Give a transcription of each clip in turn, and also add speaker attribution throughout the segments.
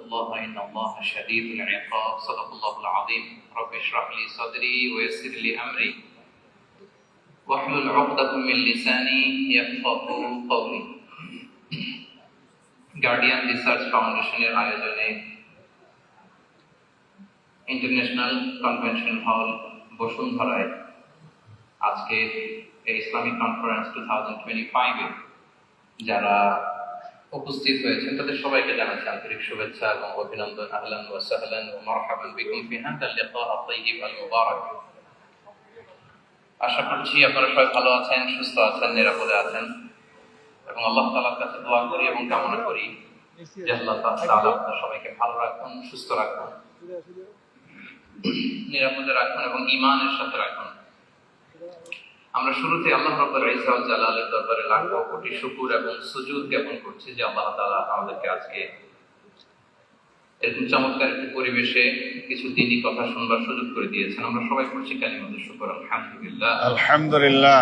Speaker 1: الله إن الله شديد العقاب صدق الله العظيم رب اشرح لي صدري ويسر لي أمري واحلل عقدة من لساني يفقه قولي guardian research ফাউন্ডেশনের আয়োজনে international convention hall বসুন্ধরায় আজকের এই Islamic conference two thousand twenty ফাইভে যারা উপস্থিত হয়েছেন। তাদের সবাইকে জানাচ্ছি আন্তরিক শুভেচ্ছা এবং অভিনন্দন। আহলান ওয়া সাহলান ওয়া মারহাবান বিকুম ফি হাদাল লিকা আত-তাইয়িব আশা করছি আপনারা সবাই ভালো আছেন, সুস্থ আছেন, নিরাপদে আছেন এবং আল্লাহ তাআলার কাছে দোয়া করি এবং কামনা করি যে আল্লাহ তাআলা সবাইকে ভালো রাখুন, সুস্থ রাখুন, নিরাপদে রাখুন এবং ঈমানের সাথে রাখুন। আমরা শুরুতে আল্লাহ রাব্বুল ওয়াল জালালের দরবারে লাখ কোটি শুকর এবং সুজুদ জ্ঞাপন করছি যে আল্লাহ তাআলা আমাদেরকে আজকে এরকম চমৎকার একটি পরিবেশে কিছু দিনই কথা শুনবার সুযোগ করে দিয়েছেন। আমরা সবাই করছি কালিমাতে শুকর আলহামদুলিল্লাহ।
Speaker 2: আলহামদুলিল্লাহ।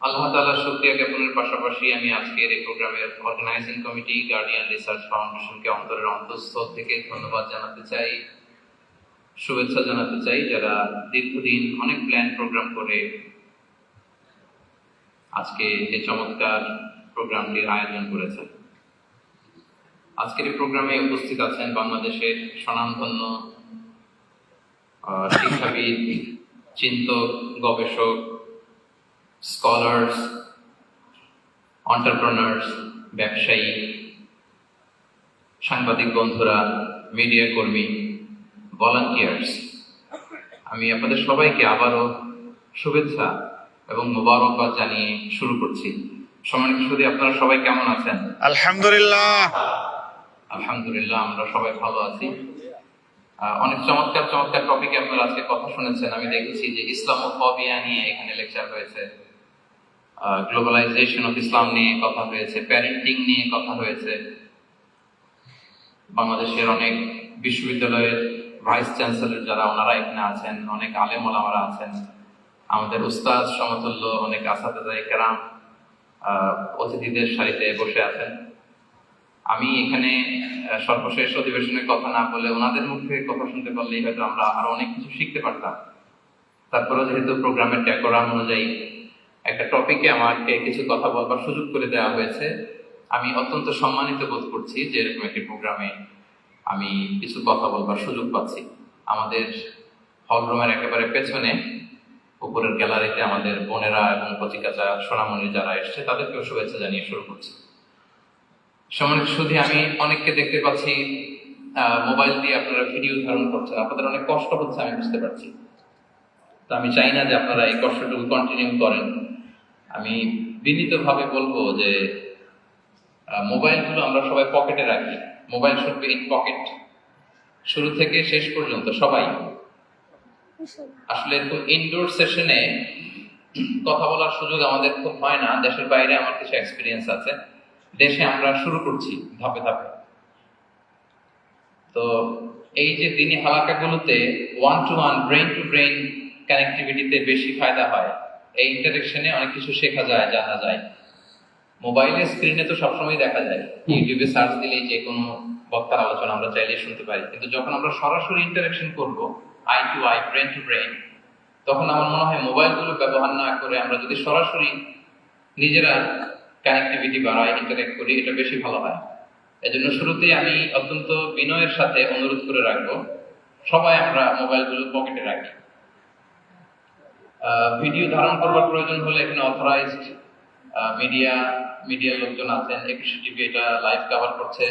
Speaker 1: আল্লাহ শুকরিয়া জ্ঞাপনের পাশাপাশি আমি আজকের এই প্রোগ্রামের অর্গানাইজিং কমিটি গার্ডিয়ান রিসার্চ ফাউন্ডেশনকে অন্তরের অন্তঃস্থল থেকে ধন্যবাদ জানাতে চাই। শুভেচ্ছা জানাতে চাই যারা দীর্ঘদিন অনেক প্ল্যান প্রোগ্রাম করে আজকে এই চমৎকার প্রোগ্রামটির আয়োজন করেছেন আজকের এই প্রোগ্রামে উপস্থিত আছেন বাংলাদেশের স্বনামধন্য শিক্ষাবিদ, চিন্তক, গবেষক স্কলার্স অন্টারপ্রনার্স ব্যবসায়ী, সাংবাদিক বন্ধুরা মিডিয়া কর্মী ভলান্টিয়ার্স আমি আপনাদের সবাইকে আবারও শুভেচ্ছা এবং মোবারকবাদ জানিয়ে শুরু করছি। সম্মানিত শুধু আপনারা সবাই কেমন আছেন?
Speaker 2: আলহামদুলিল্লাহ।
Speaker 1: আলহামদুলিল্লাহ আমরা সবাই ভালো আছি। অনেক চমৎকার চমৎকার টপিকে আপনারা আজকে কথা শুনেছেন। আমি দেখেছি যে ইসলামোফোবিয়া নিয়ে এখানে লেকচার হয়েছে। গ্লোবালাইজেশন অফ ইসলাম নিয়ে কথা হয়েছে প্যারেন্টিং নিয়ে কথা হয়েছে। বাংলাদেশের অনেক বিশ্ববিদ্যালয়ের ভাইস চ্যান্সেলর যারা, ওনারা এখানে আছেন, অনেক আলেম ওলামারা আছেন। আমাদের উস্তাদ সমতুল্য অনেক আসাদাজা কেরাম অতিথিদের সারিতে বসে আছেন। আমি এখানে সর্বশেষ অধিবেশনের কথা না বলে ওনাদের মুখে কথা শুনতে পারলেই হয়তো আমরা আরও অনেক কিছু শিখতে পারতাম। তারপরে যেহেতু প্রোগ্রামের ডেকোরাম অনুযায়ী একটা টপিকে আমাকে কিছু কথা বলবার সুযোগ করে দেওয়া হয়েছে, আমি অত্যন্ত সম্মানিত বোধ করছি যে এরকম একটি প্রোগ্রামে আমি কিছু কথা বলবার সুযোগ পাচ্ছি। আমাদের হলরুমের একেবারে পেছনে, উপরের গ্যালারিতে আমাদের বোনেরা এবং কচিকাচা সোনামণি যারা এসছে, তাদেরকেও শুভেচ্ছা জানিয়ে শুরু করছি। সম্মানিত শুধু আমি অনেককে দেখতে পাচ্ছি মোবাইল দিয়ে আপনারা ভিডিও ধারণ করছেন। আপনাদের অনেক কষ্ট হচ্ছে, আমি বুঝতে পারছি। তো আমি চাই না যে আপনারা এই কষ্টটুকু কন্টিনিউ করেন। আমি বিনীতভাবে বলব যে মোবাইলগুলো আমরা সবাই পকেটে রাখি। Mobile should be in pocket শুরু থেকে শেষ পর্যন্ত সবাই। আসলে এরকম ইনডোর সেশনে কথা বলার সুযোগ আমাদের খুব হয় না। দেশের বাইরে আমার কিছু এক্সপিরিয়েন্স আছে। দেশে আমরা শুরু করছি ধাপে ধাপে। তো এই যে দিনী হালাকাগুলোতে one to one brain to brain কানেক্টিভিটিতে বেশি ফায়দা হয়। এই ইন্টারেকশনে অনেক কিছু শেখা যায়, জানা যায়। মোবাইলের স্ক্রিনে তো সবসময় দেখা যায়। ইউটিউবে সার্চ দিলেই যে কোনো বক্তার আলোচনা আমরা চাইলেই শুনতে পারি। কিন্তু যখন আমরা সরাসরি ইন্টারাকশন করব eye to eye brain to brain তখন আমার মনে হয় মোবাইলগুলো ব্যবহার না করে আমরা যদি সরাসরি নিজেরা কানেক্টিভিটি বাড়াই ইন্টারেক্ট করি এটা বেশি ভালো হয়। এজন্য শুরুতেই আমি অত্যন্ত বিনয়ের সাথে অনুরোধ করে রাখব সবাই আমরা মোবাইলগুলো পকেটে রাখি। ভিডিও ধারণ করবার প্রয়োজন হলে এখানে অথরাইজড মিডিয়া মিডিয়ার লোকজন আছেন, একুশে টিভি এটা লাইভ কভার করছে।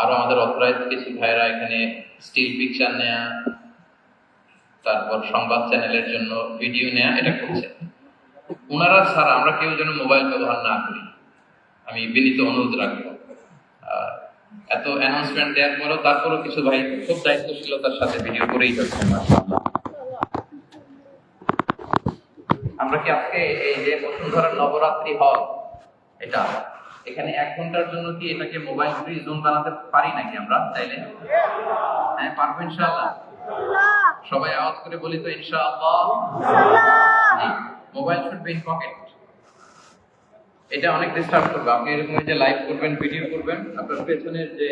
Speaker 1: আরও আমাদের অথরাইজ কিছু ভাইরা এখানে স্টিল পিকচার নেয়া, তারপর সংবাদ চ্যানেলের জন্য ভিডিও নেয়া, এটা করছে। ওনারা ছাড়া আমরা কেউ যেন মোবাইল ব্যবহার না করি। আমি বিনীত অনুরোধ রাখব। এত অ্যানাউন্সমেন্ট দেওয়ার পরেও তারপরেও কিছু ভাই খুব দায়িত্বশীলতার সাথে ভিডিও করেই যাচ্ছে। আমরা কি আজকে এই যে বসুন্ধরার নবরাত্রি হল এটা এখানে এক ঘণ্টার জন্য কি এটাকে মোবাইল ফ্রি জোন বানাতে পারি নাকি আমরা চাইলে? হ্যাঁ পারব ইনশাআল্লাহ। সবাই আওয়াজ করে বলি তো ইনশাআল্লাহ। Mobile should be in pocket এটা অনেক ডিস্টার্ব করবে। আপনি এরকম যে লাইভ করবেন ভিডিও করবেন আপনার পেছনের যে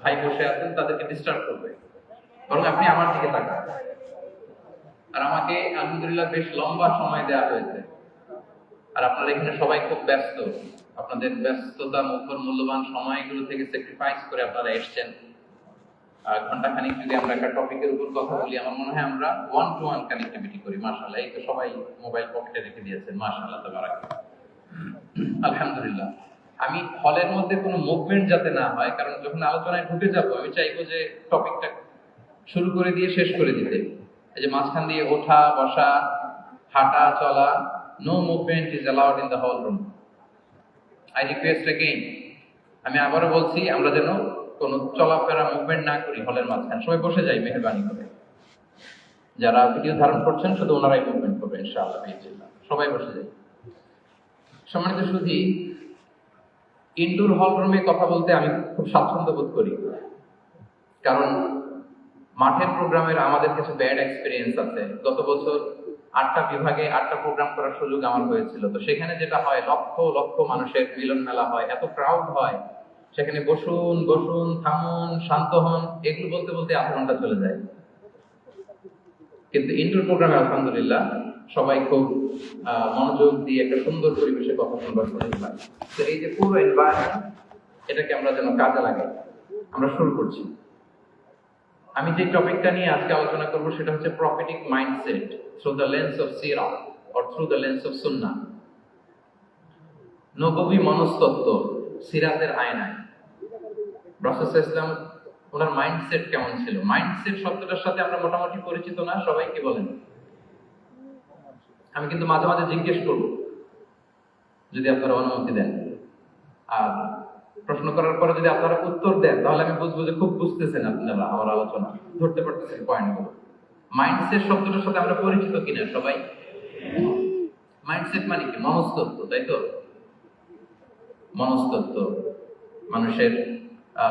Speaker 1: ভাই বসে আছেন তাদেরকে ডিস্টার্ব করবে। বরং আপনি আমার দিকে তাকান। আর আমাকে, আলহামদুলিল্লাহ, বেশ লম্বা সময় দেওয়া হয়েছে। আর আপনারা এখানে সবাই খুব ব্যস্ত। আপনাদের ব্যস্ততা মুখর মূল্যবান সময়গুলো থেকে স্যাক্রিফাইস করে আপনারা এসছেন। আর ঘণ্টা খানিক যদি আমরা একটা টপিকের উপর কথা বলি, আমার মনে হয় আমরা ওয়ান টু ওয়ান কানেক্টিভিটি করি। মাশাআল্লাহ, এই তো সবাই মোবাইল পকেটে রেখে দিয়েছেন। মাশাআল্লাহ তাবারাক আলহামদুলিল্লাহ। আমি হলের মধ্যে কোনো মুভমেন্ট যাতে না হয়, কারণ যখন আলোচনায় ঢুকে যাব, আমি চাইব যে টপিকটা শুরু করে দিয়ে শেষ করে দিতে। এই যে মাঝখান দিয়ে ওঠা, বসা, হাঁটা, চলা no movement is allowed in the hall room I request again আমি আবারও বলছি, আমরা যেন কোনো চলাফেরা মুভমেন্ট না করি হলের মাঝখানে। সবাই বসে যাই মেহরবানি করে। যারা ভিডিও ধারণ করছেন, শুধু ওনারাই মুভমেন্ট করবে ইনশাআল্লাহ সবাই বসে যাই সম্মানিত শুধু ইনডোর হল রুমে কথা বলতে আমি খুব স্বাচ্ছন্দ্য বোধ করি। কারণ মাঠের প্রোগ্রামের আমাদের কিছু ব্যাড এক্সপিরিয়েন্স আছে। গত বছর আটটা বিভাগে আটটা প্রোগ্রাম করার সুযোগ আমার হয়েছিল। তো সেখানে যেটা হয়, লক্ষ লক্ষ মানুষের মিলন মেলা হয়, এত ক্রাউড হয়। সেখানে বসুন বসুন, থামুন, শান্ত হন, এগুলো বলতে বলতে আধা ঘণ্টা চলে যায়। কিন্তু ইনডোর প্রোগ্রামে আলহামদুলিল্লাহ সবাই খুব মনোযোগ দিয়ে একটা সুন্দর পরিবেশে কথা শুনবার সুযোগ পায়। তো এই যে পুরো এনভায়রনমেন্ট এটাকে আমরা যেন কাজে লাগাই। আমরা শুরু করছি। আমি যে টপিকটা নিয়ে আজকে আলোচনা করব সেটা হচ্ছে prophetic mindset through the lens of Sira or through the lens of সুন্না নববী মনস্তত্ত্ব সিরাতের আয়নায়। প্রসেস ইসলাম ওনার মাইন্ডসেট কেমন ছিল? মাইন্ডসেট শব্দটার সাথে আমরা মোটামুটি পরিচিত না, সবাই কি বলেন? আমি কিন্তু মাঝে মাঝে জিজ্ঞেস করব, যদি আপনারা অনুমতি দেন। আর প্রশ্ন করার পরে যদি আপনারা উত্তর দেন, তাহলে আমি বুঝব যে খুব বুঝতেছেন আপনারা আমার আলোচনা, ধরতে পারতেছেন পয়েন্টগুলো মাইন্ডসেট শব্দটার সাথে আমরা পরিচিত কিনা সবাই? মাইন্ডসেট মানে কি? মনস্তত্ব তাই তো? মনস্তত্ব মানুষের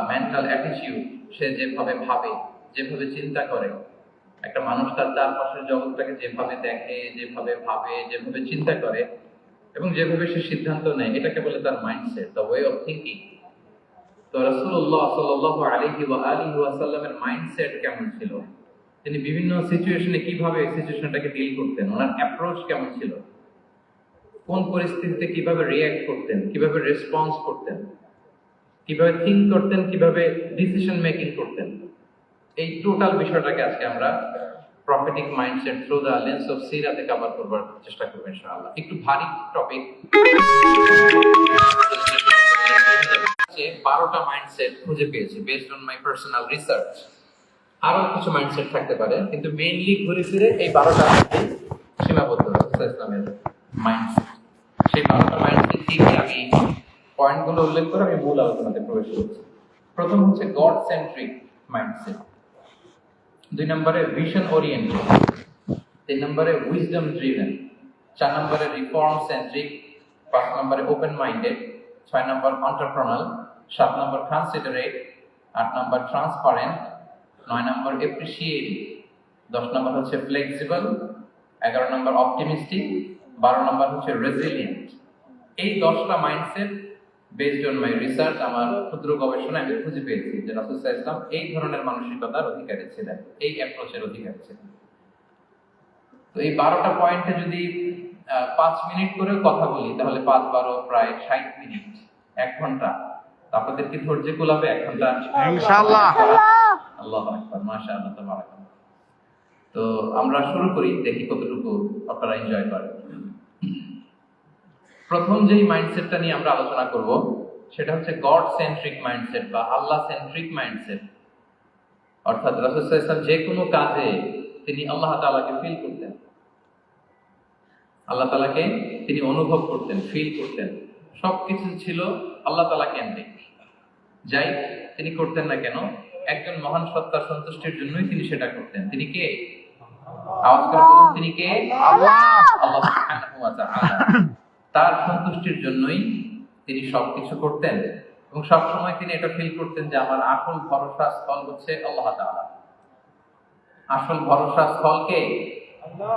Speaker 1: মেন্টাল অ্যাটিটিউড সে যেভাবে ভাবে, যেভাবে চিন্তা করে। একটা মানুষ তার চারপাশের জগৎটাকে যেভাবে দেখে, যেভাবে ভাবে, যেভাবে চিন্তা করে এবং যেভাবে সে সিদ্ধান্ত নেয়, এটাকে বলে তার mindset the way of thinking তো মাইন্ডসেট কেমন ছিল? তিনি বিভিন্ন সিচুয়েশনে কীভাবে সিচুয়েশনটাকে ডিল করতেন? ওনার অ্যাপ্রোচ কেমন ছিল? কোন পরিস্থিতিতে কীভাবে রিয়্যাক্ট করতেন? কীভাবে রেসপন্স করতেন? কীভাবে থিঙ্ক করতেন? কীভাবে ডিসিশন মেকিং করতেন? এই টোটাল বিষয়টাকে আজকে আমরা prophetic mindset through the lens of Sirat-e cover করবার চেষ্টা করব ইনশাআল্লাহ। একটু ভারী টপিক বারোটা মাইন্ডসেট খুঁজে পেয়েছি based on my personal research আরও কিছু মাইন্ডসেট থাকতে পারে, কিন্তু মেইনলি ঘুরে ফিরে এই বারোটা সীমাবদ্ধ ইসলামের মাইন্ডসেট সেই বারোটা মাইন্ডসেট কি কি আমি পয়েন্টগুলো উল্লেখ করে আমি মূল আলোচনাতে প্রবেশ করছি। প্রথম হচ্ছে গড সেন্ট্রিক মাইন্ডসেট দুই নম্বরে ভিশন ওরিয়েন্টেড তিন নম্বরে উইজডম ড্রিভেন চার নম্বরে রিফর্ম সেন্ট্রিক পাঁচ নম্বরে ওপেন মাইন্ডেড ছয় নম্বর অন্টারপ্রনাল সাত নম্বর কনসিডারেট আট নম্বর ট্রান্সপারেন্ট নয় নম্বর এপ্রিসিয়েটিং দশ নম্বর হচ্ছে ফ্লেক্সিবল এগারো নম্বর অপটিমিস্টিক বারো নম্বর হচ্ছে রেজিলিয়েন্ট এই দশটা mindset based on my research আমার ক্ষুদ্র গবেষণা আমি খুঁজে পেয়েছি যে রাসুসাহ ইসলাম এই ধরনের মানসিকতার অধিকারী ছিলেন, এই অ্যাপ্রোচের অধিকারী ছিলেন। তো এই বারোটা পয়েন্টে যদি পাঁচ মিনিট করেও কথা বলি, তাহলে পাঁচ বারো প্রায় ষাট মিনিট, এক ঘণ্টা। তো আপনাদের কি ধৈর্য কুলাবে এক ঘণ্টা
Speaker 2: ইনশাআল্লাহ।
Speaker 1: আল্লাহ আকবার মাশা আল্লাহ তাবারাকাল্লাহ। তো আমরা শুরু করি দেখি কতটুকু আপনারা এনজয় করেন। প্রথম যেই মাইন্ডসেটটা নিয়ে আমরা আলোচনা করব সেটা হচ্ছে গড সেন্ট্রিক মাইন্ডসেট বা আল্লাহ সেন্ট্রিক মাইন্ডসেট অর্থাৎ রাসূলুল্লাহ ইসলাম যে কোনো কাজে তিনি আল্লাহ তাআলাকে ফিল করতেন। আল্লাহ তাআলাকে তিনি অনুভব করতেন ফিল করতেন। সবকিছু ছিল আল্লাহ তাআলা কেন্দ্রিক। যাই তিনি করতেন না কেন? একজন মহান সত্তার সন্তুষ্টির জন্যই তিনি সেটা করতেন। তিনি কে? আওয়াজ করে বলুন তিনি কে?
Speaker 2: আল্লাহ!
Speaker 1: আল্লাহ সুবহানাহু ওয়া তাআলা। তার সন্তুষ্টির জন্যই তিনি সবকিছু করতেন এবং সব সময় তিনি এটা ফিল করতেন যে আমার আসল ভরসা স্থল হচ্ছে আল্লাহ তাআলা। আসল ভরসা স্থল কে?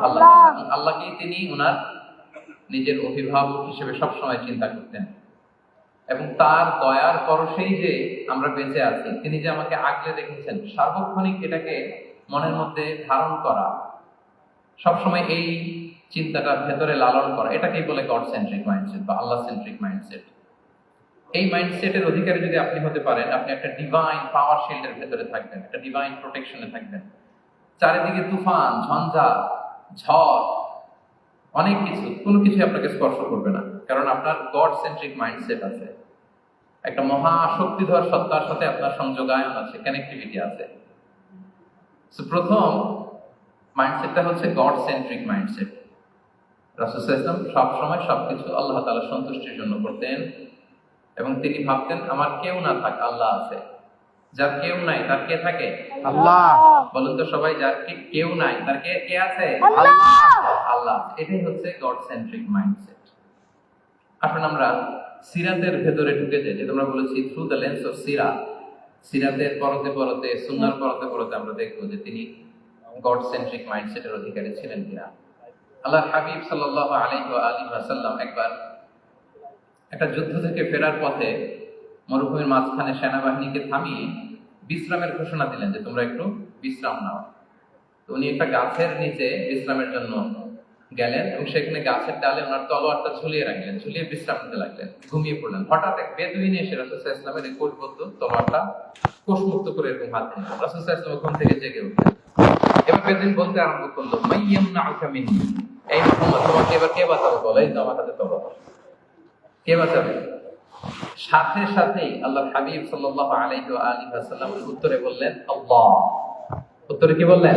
Speaker 1: আল্লাহ! আল্লাহকে তিনি ওনার নিজের অভিভাবক হিসেবে সবসময় চিন্তা করতেন। এবং তার দয়ার পরশেই যে আমরা বেঁচে আছি, তিনি যে আমাকে আগলে রেখেছেন, সার্বক্ষণিক এটাকে মনের মধ্যে ধারণ করা, সবসময় এই চিন্তাটা ভেতরে লালন করা, এটাকেই বলে গড সেন্ট্রিক মাইন্ডসেট বা আল্লাহ সেন্ট্রিক মাইন্ডসেট এই মাইন্ডসেটের অধিকারী যদি আপনি হতে পারেন, আপনি একটা ডিভাইন পাওয়ার শিল্ডের ভেতরে থাকবেন, একটা ডিভাইন প্রোটেকশনে থাকবেন। চারিদিকে তুফান, ঝঞ্ঝা, ঝড়, অনেক কিছু, কোনো কিছু আপনাকে স্পর্শ করবে না, কারণ আপনার গড সেন্ট্রিক মাইন্ডসেট আছে। একটা মহা শক্তিধর সত্তার সাথে আপনার সংযোগায়ন আছে কানেক্টিভিটি আছে। প্রথম মাইন্ডসেটটা হচ্ছে গড সেন্ট্রিক মাইন্ডসেট ইসলাম সবসময় সবকিছু আল্লাহ তাআলা সন্তুষ্টির জন্য করতেন এবং তিনি ভাবতেন আমার কেউ না থাক আল্লাহ আছে। যার কেউ নাই তার কে থাকে?
Speaker 2: আল্লাহ।
Speaker 1: বলুন তো সবাই যার কেউ নাই তার কে কে আছে? আল্লাহ। আছে। এটাই হচ্ছে গড সেন্ট্রিক মাইন্ডসেট আসুন আমরা সিরাতের ভেতরে ঢুকে যাই যে তোমরা বলেছি থ্রু দ্য লেন্স অফ সিরা সিরাতের পরতে পরতে সুনার পরতে পরতে আমরা দেখব যে তিনি গড সেন্ট্রিক মাইন্ডসেটের অধিকারী ছিলেন কিনা। আল্লাহ হাবিব আলাইহি ওয়া আলিহি ওয়াসাল্লাম একবার একটা যুদ্ধ থেকে ফেরার পথে মরুভূমির মাঝখানে সেনাবাহিনীকে থামিয়ে বিশ্রামের ঘোষণা দিলেন যে তোমরা একটু বিশ্রাম নাও। তো উনি একটা গাছের নিচে বিশ্রামের জন্য গেলেন এবং সেখানে গাছের ডালে ওনার তলোয়ারটা ঝুলিয়ে রাখলেন ঝুলিয়ে বিশ্রাম নিতে লাগলেন ঘুমিয়ে পড়লেন। হঠাৎ এক বেদুইন এসে রাসুসাহ ইসলামের এই কোটবদ্ধ তলোয়ারটা কোষমুক্ত করে এরকম হাত দিলেন রাসুসাহ ইসলাম ঘুম থেকে জেগে উঠলেন। এবার বেদুইন বলতে আরম্ভ করল মাইয়াম না এই মোহাম্মদ তোমাকে এবার কে বাঁচাবে বলো? এই তো আমার হাতে তলোয়ার। কে বাঁচাবে? সাথে সাথেই আল্লাহ হাবিব সাল্লাল্লাহু আলাইহি ওয়া আলিহি ওয়াসাল্লাম উত্তরে বললেন আল্লাহ। উত্তরে কি বললেন?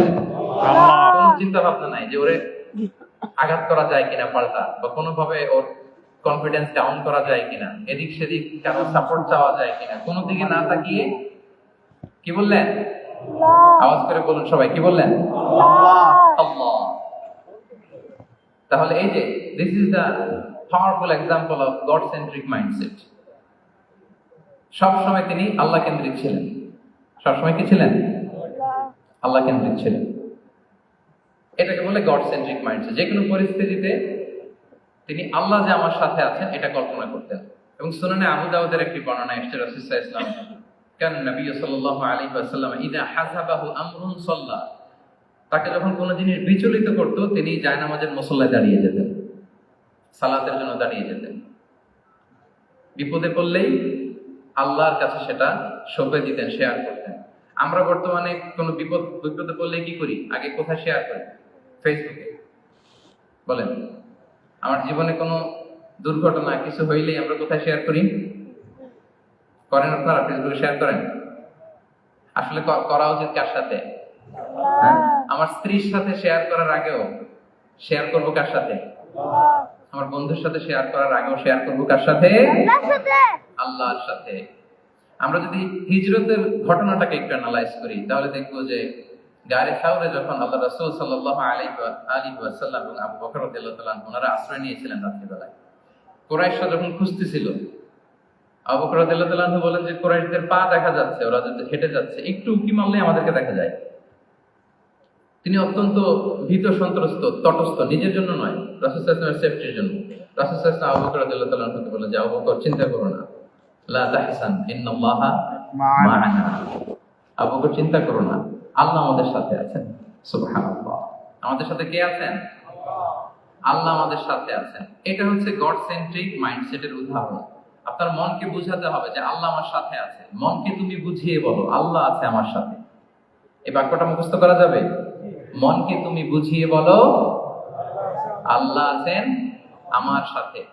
Speaker 1: কোনো চিন্তা ভাবনা নাই যে ওরে আঘাত করা যায় কিনা পাল্টা বা কোনোভাবে ওর কনফিডেন্স ডাউন করা যায় কিনা এদিক সেদিক কারও সাপোর্ট চাওয়া যায় কিনা কোনো দিকে না তাকিয়ে কি বললেন? আওয়াজ করে বলুন সবাই কি বললেন? আল্লাহ। তাহলে এই যে this is the powerful example of God centric mindset সবসময় তিনি আল্লাহ কেন্দ্রিক ছিলেন। সবসময় কি ছিলেন? আল্লাহ। কেন্দ্রিক ছিলেন। এটাকে বলে গড সেন্ট্রিক মাইন্ডসেট যে কোনো পরিস্থিতিতে তিনি আল্লাহ যে আমার সাথে আছেন, এটা কল্পনা করতেন এবং সুনানে আবু দাউদের একটি বর্ণনা এসেছে রাসূলুল্লাহ ইসলাম কান নবী সাল্লাল্লাহু আলাইহি ওয়াসাল্লাম ইদা হাসাবাহু আমরুন সাল্লা। তাকে যখন কোনো জিনিস বিচলিত করত, তিনি জায়নামাজের মুসল্লায় দাঁড়িয়ে যেতেন। সালাতের জন্য দাঁড়িয়ে যেতেন। বিপদে পড়লেই আল্লাহর কাছে সেটা সঁপে দিতেন শেয়ার করতেন। আমরা বর্তমানে কোনো বিপদ, বিপদে পড়লে কি করি? আগে কোথায় শেয়ার করি? ফেসবুকে। বলেন আমার জীবনে কোনো দুর্ঘটনা কিছু হইলেই আমরা কোথায় শেয়ার করি? করেন আপনারা ফেসবুকে শেয়ার করেন। আসলে করা উচিত কার সাথে? হ্যাঁ? আমার স্ত্রীর সাথে শেয়ার করার আগেও শেয়ার করব কার সাথে? আমার বন্ধুর সাথে শেয়ার করার আগেও শেয়ার করব কার সাথে? আল্লাহর সাথে। আমরা যদি হিজরতের ঘটনাটাকে একটু অ্যানালাইজ করি তাহলে দেখব যে গাড়ি যখন আল্লাহ রাসূল ওয়া আলিহি ওয়াসাল্লাম এবং আবু বকর আনহু ওনারা আশ্রয় নিয়েছিলেন রাত্রিবেলায়। কুরাইশরা যখন খুঁজতেছিল আবু বকর আনহু বলেন যে কুরাইশদের পা দেখা যাচ্ছে ওরা যদি হেঁটে যাচ্ছে একটু উকি মারলে আমাদেরকে দেখা যায়। তিনি অত্যন্ত ভীত সন্ত্রস্ত তটস্থ নিজের জন্য নয় রাসূল সেফটির জন্য। রাসূল আবু বকর রাদিয়াল্লাহু তাআলা বলেন যে আবু বকর চিন্তা করো না। লা তাহসান ইন্নাল্লাহা মা'ানা আবু বকর চিন্তা করো না। আল্লাহ আমাদের সাথে আছেন। আমাদের সাথে কে আছেন? আল্লাহ। আমাদের সাথে আছেন। এটা হচ্ছে গড সেন্ট্রিক মাইন্ডসেটের উদাহরণ। আপনার মনকে বুঝাতে হবে যে আল্লাহ আমার সাথে আছে। মনকে তুমি বুঝিয়ে বলো আল্লাহ আছে আমার সাথে। এই বাক্যটা মুখস্থ করা যাবে? মনকে তুমি বুঝিয়ে বলো আল্লাহ আছেন আমার সাথে।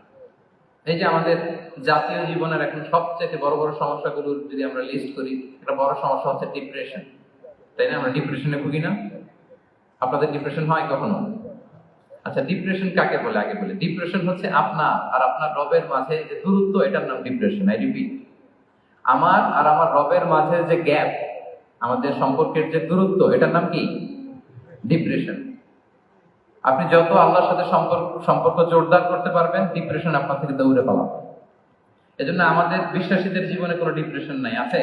Speaker 1: এই যে আমাদের জাতীয় জীবনের এখন সবচেয়ে বড় বড় সমস্যাগুলোর যদি আমরা লিস্ট করি, একটা বড় সমস্যা হচ্ছে ডিপ্রেশন তাই না? আমরা ডিপ্রেশনে ভুগি না। আপনাদের ডিপ্রেশন হয় কখনো? আচ্ছা ডিপ্রেশন কাকে বলে? আগে বলে। ডিপ্রেশন হচ্ছে আপনার আর আপনার রবের মাঝে যে দূরত্ব, এটার নাম ডিপ্রেশন আই রিপিট আমার আর আমার রবের মাঝে যে গ্যাপ আমাদের সম্পর্কের যে দূরত্ব, এটার নাম কি? ডিপ্রেশন আপনি যত আল্লাহর সাথে সম্পর্ক সম্পর্ক জোরদার করতে পারবেন ডিপ্রেশন আপনার থেকে দৌড়ে পালাবে এজন্য আমাদের বিশ্বাসীদের জীবনে কোনো ডিপ্রেশন নাই আছে?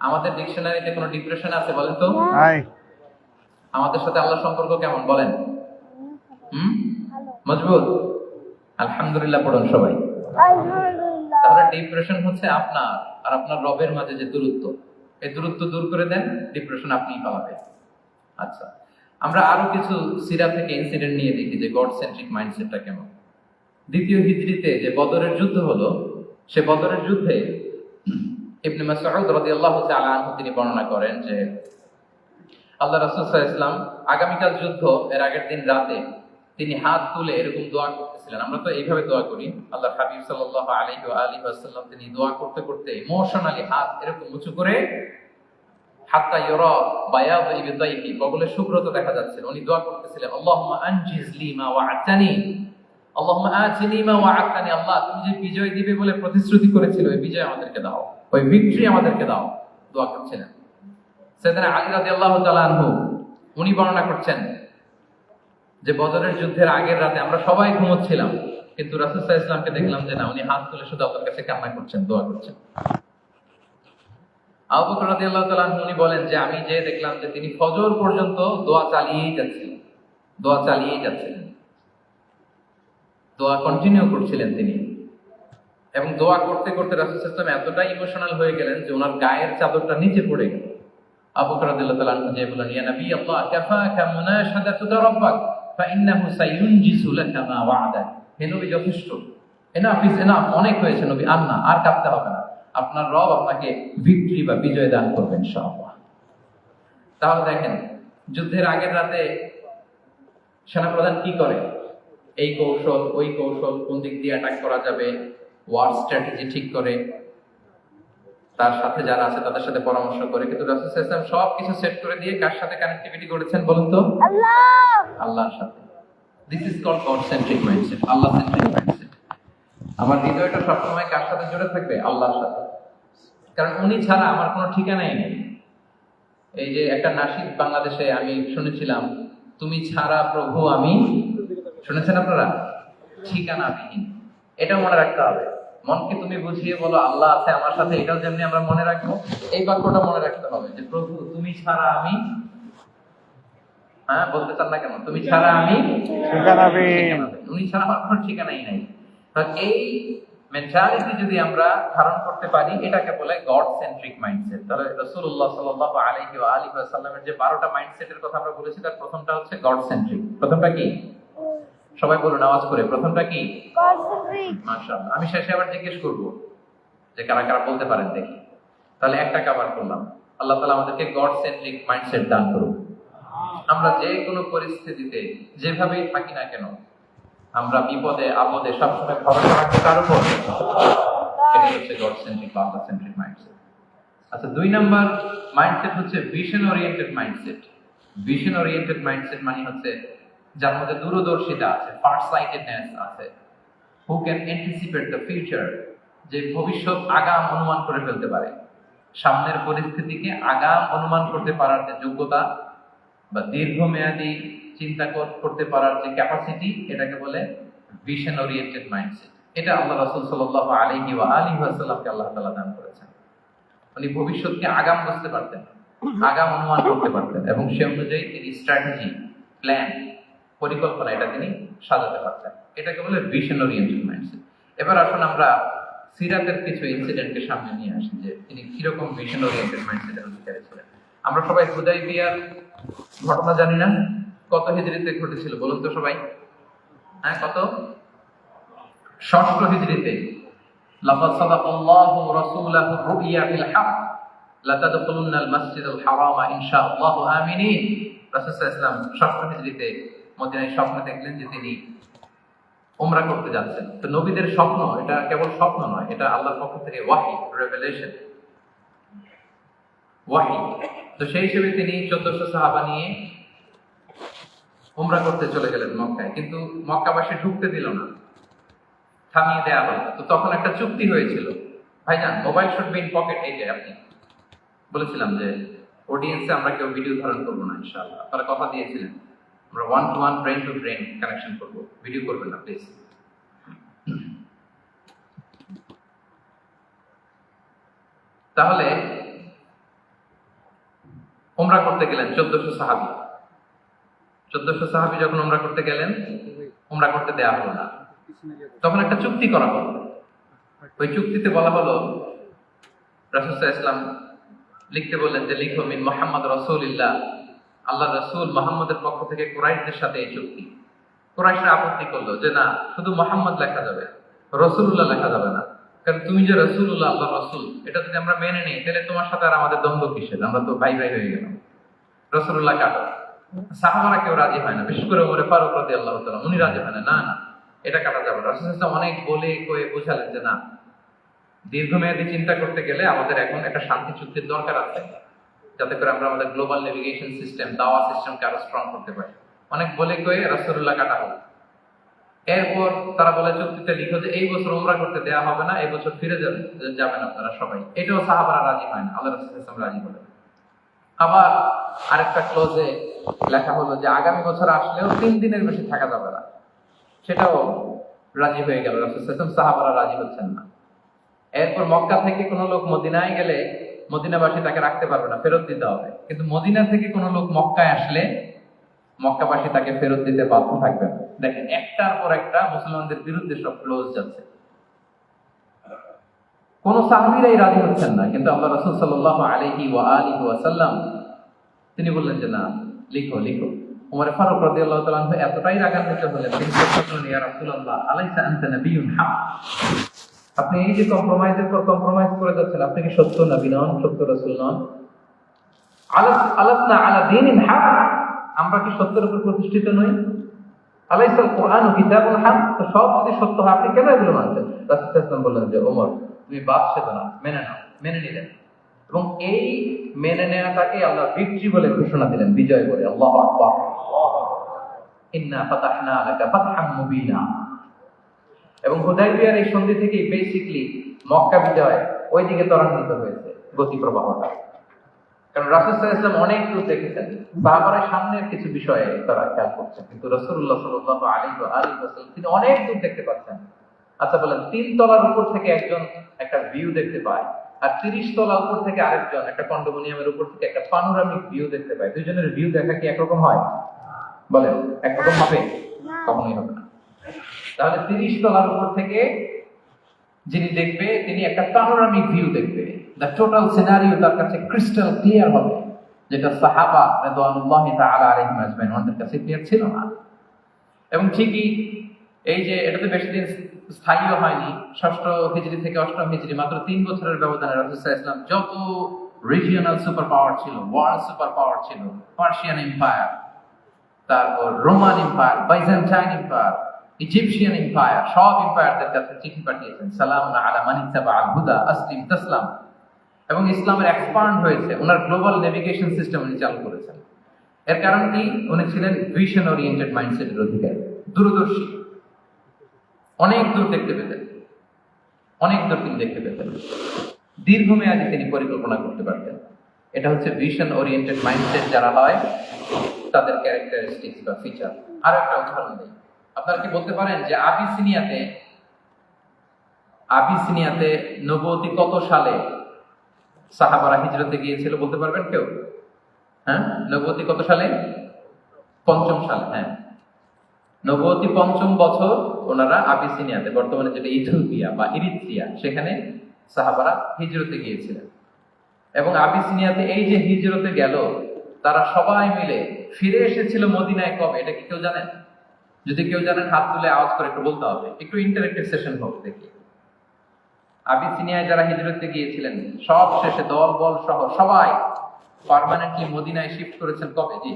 Speaker 1: আমাদের ডিকশনারিতে কোনো ডিপ্রেশন আছে বলেন তো? আমাদের সাথে আল্লাহ সম্পর্ক কেমন বলেন? হুম? মজবুত? আলহামদুলিল্লাহ পড়ুন সবাই।
Speaker 3: আলহামদুলিল্লাহ।
Speaker 1: তাহলে ডিপ্রেশন হচ্ছে আপনার আর আপনার রবের মাঝে যে দূরত্ব। এই দূরত্ব দূর করে দেন ডিপ্রেশন আপনিই পালাবেন আচ্ছা। আমরা আরও কিছু সিরা থেকে ইনসিডেন্ট নিয়ে দেখি যে গড সেন্ট্রিক মাইন্ডসেটটা কেমন। দ্বিতীয় হিজরিতে যে বদরের যুদ্ধ হলো, সে বদরের যুদ্ধে ইবনে মাসউদ রাদিয়াল্লাহু তাআলা আনহু তিনি বর্ণনা করেন যে আল্লাহ রাসূল সাল্লাল্লাহু আলাইহি আগামীকাল যুদ্ধ, এর আগের দিন রাতে তিনি হাত তুলে এরকম দোয়া করতেছিলেন। আমরা তো এইভাবে দোয়া করি আল্লাহ হাবিব সাল্লাল্লাহু আলাইহি ওয়া আলিহি ওয়াসাল্লাম তিনি দোয়া করতে করতে ইমোশনালি হাত এরকম উঁচু করে হাত্তা ইউরা বায়াদ ইবতাইহি বগলে শুভ্রত দেখা যাচ্ছে। উনি দোয়া করতেছিলেন, আল্লাহুম্মা আনজিজ লি মা ওয়া'তানি আল্লাহুম্মা আতিনি মা ওয়া'তানি আল্লাহ, তুমি যে বিজয় দিবে বলে প্রতিশ্রুতি করেছিলে, ওই বিজয় আমাদেরকে দাও। ওই ভিক্টরি আমাদেরকে দাও। দোয়া করছিলেন। সেদিনা আলী রাদিয়াল্লাহু তাআলা আনহু, উনি বর্ণনা করছেন যে, বদরের যুদ্ধের আগের রাতে আমরা সবাই ঘুমোচ্ছিলাম, কিন্তু রাসূল ইসলামকে দেখলাম যে না, উনি হাত তুলে শুধু আল্লাহর কাছে কান্না করছেন, দোয়া করছেন। উনি বলেন যে আমি যে দেখলাম যে তিনি ফজর পর্যন্ত দোয়া চালিয়েই যাচ্ছিলেন। দোয়া চালিয়েই যাচ্ছিলেন। দোয়া কন্টিনিউ করছিলেন তিনি। এবং দোয়া করতে করতে রাসূল এতটাই ইমোশনাল হয়ে গেলেন যে ওনার গায়ের চাদরটা নিচে পড়ে গেল। আবু বকর রাদিয়াল্লাহু তাআলা যে বলেন ইয়া নবী আল্লাহ, কাফাকা মুনাশাদাতুকা রাব্বাক, ফাইন্নাহু সাইয়ুনজিসু লাকা মা ওয়া'দা হে নবী, যথেষ্ট। এনাফ ইজ এনাফ অনেক হয়েছে নবী। আর আর কাঁপতে হবে না। আপনার রব আপনাকে ভিক্টরি বা বিজয় দান করবেন ইনশাআল্লাহ। তাহলে দেখেন যুদ্ধের আগের রাতে সেনাপ্রধান কি করে? এই কৌশল ওই কৌশল কোন দিক দিয়ে অ্যাটাক করা যাবে ওয়ার স্ট্র্যাটেজি ঠিক করে তার সাথে যারা আছে তাদের সাথে পরামর্শ করে। কিন্তু রাসূল ওয়াসাল্লাম সব কিছু সেট করে দিয়ে কার সাথে কানেক্টিভিটি করেছেন বলুন তো?
Speaker 3: আল্লাহ!
Speaker 1: আল্লাহর সাথে। This is called God centric mindset Allah centric mindset আমার হৃদয়টা সবসময় কার সাথে জুড়ে থাকবে? আল্লাহর সাথে। কারণ উনি ছাড়া আমার কোনো ঠিকানাই নেই। এই যে একটা নাসিদ বাংলাদেশে আমি শুনেছিলাম তুমি ছাড়া প্রভু আমি শুনেছেন আপনারা? ঠিকানাবিহীন। এটা মনে রাখতে হবে। মনকে তুমি বুঝিয়ে বলো আল্লাহ আছে আমার সাথে। এটাও যেমনি আমরা মনে রাখব এই বাক্যটা মনে রাখতে হবে যে প্রভু তুমি ছাড়া আমি হ্যাঁ বলতে চান না কেন? তুমি ছাড়া আমি উনি ছাড়া আমার কোনো ঠিকানাই নাই। এই মেন্টালিটি যদি আমরা ধারণ করতে পারি এটাকে বলে গড সেন্ট্রিক মাইন্ডসেট তাহলে রাসূলুল্লাহ সাল্লাল্লাহু আলাইহি ওয়া আলিহি ওয়াসাল্লামের যে 12টা মাইন্ডসেটের কথা আমরা বলেছি তার প্রথমটা হচ্ছে গড সেন্ট্রিক প্রথমটা কি? সবাই বলুন আওয়াজ করে। প্রথমটা কি? মাশাআল্লাহ। আমি শেষে আবার জিজ্ঞেস করব যে কারা কারা বলতে পারেন দেখি। তাহলে একটা কভার করলাম। আল্লাহ তাআলা আমাদেরকে গড সেন্ট্রিক মাইন্ডসেট দান করুন আমরা যে কোনো পরিস্থিতিতে যেভাবেই থাকি না কেন আমরা বিপদে, আপদে সবসময় ভরসা রাখব কার আচ্ছা দুই নাম্বার মাইন্ডসেট হচ্ছে vision oriented mindset vision oriented mindset মানে হচ্ছে যার মধ্যে দূরদর্শিতা আছে ফার সাইটেডনেস আছে। Who can anticipate the future যে ভবিষ্যৎ আগাম অনুমান করে ফেলতে পারে। সামনের পরিস্থিতিকে আগাম অনুমান করতে পারার যোগ্যতা বা দীর্ঘমেয়াদী চিন্তা কর- করতে পারার যে ক্যাপাসিটি এটাকে বলে ভিশন ওরিয়েন্টেড মাইন্ডসেট এটা আল্লাহ রাসূল সাল্লাল্লাহু আলাইহি ওয়া আলিহি ওয়াসাল্লামকে আল্লাহ তাআলা দান করেছেন। উনি ভবিষ্যৎকে আগাম বুঝতে পারতেন, আগাম অনুমান করতে পারতেন এবং সে অনুযায়ী তিনি স্ট্র্যাটেজি প্ল্যান পরিকল্পনা এটা তিনি সাজাতে পারতেন। এটাকে বলে ভিশন ওরিয়েন্টেড মাইন্ডসেট এবার আসুন আমরা সিরাতের কিছু ইনসিডেন্টকে সামনে নিয়ে আসি, যে তিনি কীরকম ভিশন ওরিয়েন্টেড মাইন্ডসেটের অধিকারী ছিলেন। আমরা সবাই হুদাই বিয়ার ঘটনা জানি না? কত হিজড়িতে ঘটেছিল বলুন তো সবাই? হ্যাঁ কত? ষষ্ঠ হিজড়িতে। লাকাদ সাদাকাল্লাহু রাসূলাহু রুইয়া বিল হক। লাতাদখুলুন্নাল মাসজিদাল হারামা ইনশাআল্লাহু রাসূল সাল্লাল্লাহু আলাইহি ষষ্ঠ হিজড়িতে মদিনায় স্বপ্ন দেখলেন যে তিনি উমরা করতে যাচ্ছেন। তো নবীদের স্বপ্ন, এটা কেবল স্বপ্ন নয়, এটা আল্লাহর পক্ষ থেকে ওয়াহি রেভেলেশন ওয়াহি। তো সেই হিসেবে তিনি চোদ্দশো সাহাবা নিয়ে উমরা করতে চলে গেলেন মক্কায়, কিন্তু মক্কাবাসী ঢুকতে দিল না, থামিয়ে দেয়া হলো। তো তখন একটা চুক্তি হয়েছিল, ভাইজান mobile should be in pocket এই যে আপনি। বলেছিলাম যে অডিয়েন্সে আমরা কেউ ভিডিও ধারণ করব না, ইনশাআল্লাহ। আপনারা কথা দিয়েছিলেন, আমরা one to one brain to brain connection করব। ভিডিও করবেন না প্লিজ তাহলে ওমরা করতে গেলেন চোদ্দশো সাহাবি। চোদ্দশো সাহাবি যখন ওমরা করতে গেলেন ওমরা করতে দেয়া হলো না। তখন একটা চুক্তি করা হলো। ওই চুক্তিতে বলা হলো রাসুসাহ ইসলাম লিখতে বললেন যে, লিখো মিন মোহাম্মদ রসুলিল্লাহ। আল্লাহ রসুল মোহাম্মদের পক্ষ থেকে কুরাইশদের সাথে এই চুক্তি। কুরাইশরা আপত্তি করল যে, না, শুধু মোহাম্মদ লেখা যাবে রসুল্লাহ লেখা যাবে না। কারণ তুমি যে রসুল্লাহ আল্লাহ রসুল, এটা যদি আমরা মেনে নিই, তাহলে তোমার সাথে আর আমাদের দ্বন্দ্ব কিসের? আমরা তো ভাই ভাই হয়ে গেলাম। রসুল্লাহ কাটো সাহাবারা কেউ রাজি হয় না। বিশেষ করে ওমরে ফারুক রাজি আল্লাহ তাআলা, উনি রাজি হয় না। না না এটা কাটা যাবে না। অনেক বলে কয়ে বোঝালেন যে না দীর্ঘমেয়াদী চিন্তা করতে গেলে আমাদের এখন একটা শান্তি চুক্তির দরকার আছে যাতে করে আমরা আমাদের গ্লোবাল নেভিগেশন সিস্টেম দাওয়া সিস্টেমকে আরও স্ট্রং করতে পারি। অনেক বলে কয়ে রাসূলুল্লাহ কাটা হলো। এরপর তারা বলে চুক্তিতে লিখো যে এই বছর উমরা করতে দেয়া হবে না এই বছর ফিরে যাবেন আপনারা সবাই। এটাও সাহাবারা রাজি হয় না। আল্লাহ রাসূল ইসলাম রাজি বলে আবার আরেকটা ক্লোজে লেখা হলো যে আগামী বছর আসলেও তিন দিনের বেশি থাকা যাবে না। সেটাও রাজি হয়ে গেল। সাহাবারা রাজি হচ্ছেন না। এরপর মক্কা থেকে কোনো লোক মদিনায় গেলে মদিনাবাসী তাকে রাখতে পারবে না, ফেরত দিতে হবে। কিন্তু মদিনা থেকে কোনো লোক মক্কায় আসলে মক্কাবাসী তাকে ফেরত দিতে বাধ্য থাকবে দেখেন, একটার পর একটা মুসলমানদের বিরুদ্ধে সব ক্লোজ যাচ্ছে। কোন সাহাবিরাই রাজি হচ্ছেন না। কিন্তু আল্লাহ রসুল সাল্লাহ আলহি ওয়া আলিহি ওয়াসাল্লাম তিনি বললেন যে, না, লিখো লিখো। উমর ফারুক রাদিয়াল্লাহু তাআলা আনহু এতটাই রাগান্বিত হলেন, তিনি ইয়া রাসূলুল্লাহ, আলাইসা আনতা নাবিয়্যুন হক? আপনি এই যে কম্প্রোমাইজের পর কম্প্রোমাইজ করে যাচ্ছেন, আপনি কি সত্য নবী নন, সত্য রাসূল নন? আলাস, আলাসনা আলা দীনিন হক? আমরা কি সত্যের উপর প্রতিষ্ঠিত নই? আলাইসাল কোরআন ও কিতাবুল হক? তো সব যদি সত্য হয়, আপনি কেন এগুলো মানছেন? রাসূল বললেন যে ওমর তুমি বাদশাহ না মেনে নাও, মেনে নিলেন এবং এই মেনে নেওয়াটাকে আল্লাহ ভিক্টরি বলে ঘোষণা দিলেন, বিজয় বলে, আল্লাহ ইন্না ফাতাহনা লাকা ফাতহাম মুবিনা। এবং হুদাইবিয়ার এই সন্ধি বেসিকলি মক্কা বিজয় ওইদিকে ত্বরান্বিত হয়েছে, গতি প্রবাহটা। কারণ রাসুল অনেক দূর দেখেছেন সাহাবারের সামনের কিছু বিষয়ে তারা খেয়াল করছেন। কিন্তু রসুল্লাহ সাল্লাহ আলী আলী তিনি অনেক দূর দেখতে পাচ্ছেন। আচ্ছা বলেন, তিন তলার উপর থেকে একজন একটা ভিউ দেখতে পায়, আর তিরিশ তলা উপর থেকে আরেকজন একটা কন্ডোমিনিয়ামের উপর থেকে একটা পানোরামিক ভিউ দেখতে পায়। দুজনের ভিউ দেখা কি একরকম হয়? বলেন, একরকম হবে? কখনোই হবে না। তাহলে তিরিশ তলার উপর থেকে যিনি দেখবে, তিনি একটা পানোরামিক ভিউ দেখবে। দ্য টোটাল সিনারিও তার কাছে ক্রিস্টাল ক্লিয়ার হবে, যেটা সাহাবা রেদওয়ানুল্লাহ তাআলা আলাইহিম আজমাইন, ওনাদের কাছে ক্লিয়ার ছিল না। এবং ঠিকই, এই যে এটা তো বেশি দিন স্থায়ীও হয়নি। ষষ্ঠ হিজরি থেকে অষ্টম হিজরি মাত্র তিন বছরের ব্যবধানে রাসূলুল্লাহ ইসলাম যত রিজিওনাল সুপার পাওয়ার ছিল ওয়ার্ল্ড সুপার পাওয়ার ছিল পার্সিয়ান এম্পায়ার তারপর Roman empire Byzantine empire Egyptian empire সব এম্পায়ারদের কাছে চিঠি পাঠিয়েছেন। সালাম আলা মানিত্তাবা আল হুদা, আসলিম তাসলাম। এবং ইসলামের এক্সপান্ড হয়েছে, ওনার গ্লোবাল নেভিগেশন সিস্টেম উনি চালু করেছেন। এর কারণ কি? উনি ছিলেন ভিশন ওরিয়েন্টেড মাইন্ডসেটের অধিকারী, দূরদর্শী। অনেক দূর দেখতে পেতেন। অনেক দূর তিনি দেখতে পেতেন। দীর্ঘমেয়াদী তিনি পরিকল্পনা করতে পারতেন। এটা হচ্ছে ভিশন ওরিয়েন্টেড মাইন্ডসেট যারা হয়, তাদের ক্যারেক্টারিস্টিক্স বা ফিচার আর একটা উদাহরণ দিই। আপনারা কি বলতে পারেন যে আবিসিনিয়াতে আবিসিনিয়াতে নবতী কত সালে সাহাবারা হিজরতে গিয়েছিল বলতে পারবেন কেউ? হ্যাঁ? নবতী কত সালে? পঞ্চম সালে হ্যাঁ। নবতী পঞ্চম বছর ওনারা আবিসিনিয়াতে বর্তমানে যেটা ইথিওপিয়া বা ইরিত্রিয়া, সেখানে সাহাবারা হিজরতে গিয়েছিলেন। এবং আবিসিনিয়াতে এই যে হিজরতে গেল, তারা সবাই মিলে ফিরে এসেছিল মদিনায় কবে? এটা কি কেউ জানেন? যদি কেউ জানেন, হাত তুলে আওয়াজ করে একটু বলতে হবে। একটু ইন্টারেক্টিভ সেশন হোক, দেখি। আবিসিনিয়ায় যারা হিজরতে গিয়েছিলেন, সব শেষে দল, বল সহ সবাই পার্মানেন্টলি মদিনায় শিফট করেছেন কবে? জি।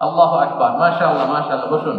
Speaker 1: আল্লাহ আকবার, মাশাআল্লাহ মাশাআল্লাহ, বসুন।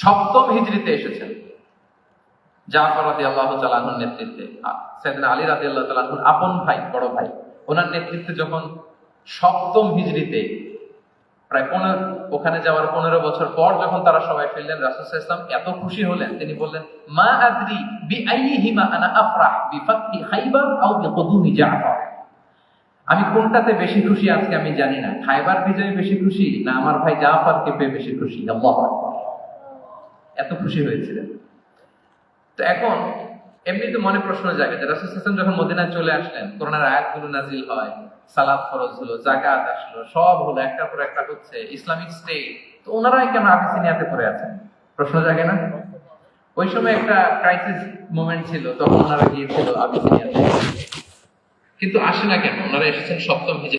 Speaker 1: সপ্তম হিজড়িতে এসেছেন। জাফর রাদি আল্লাহ তালাহুর নেতৃত্বে। সেদিন আলী রাদি আল্লাহ তালাহুর আপন ভাই, বড় ভাই, ওনার নেতৃত্বে যখন সপ্তম হিজড়িতে, প্রায় পনেরো, ওখানে যাওয়ার পনেরো বছর পর যখন তারা সবাই ফিরলেন, রাসুল ইসলাম এত খুশি হলেন, তিনি বললেন, মা আদ্রি বি আইহিমা আনা আফরাহ বি ফাতহি খাইবার আও বি কুদুমি জাফর? আমি কোনটাতে বেশি খুশি আজকে আমি জানি না। খাইবার বিজয়ে বেশি খুশি না আমার ভাই জাফরকে পেয়ে বেশি খুশি? আল্লাহু আকবার। এত খুশি হয়েছিলেন। তো এখন এমনি তো মনে প্রশ্ন জাগে যে রাসুল হাসান যখন মদিনায় চলে আসলেন করোনার আয়াতগুলো নাজিল হয় সালাদ ফরজ হলো জাকাত আসলো, সব হলো একটা পর একটা হচ্ছে ইসলামিক স্টেট। তো ওনারাই কেন আবিসিনিয়াতে পড়ে আছেন? প্রশ্ন জাগে না? ওই সময় একটা ক্রাইসিস মোমেন্ট ছিল, তখন ওনারা গিয়েছিল আবিসিনিয়াতে কিন্তু আসে না কেন? ওনারা এসেছেন সপ্তম হিজে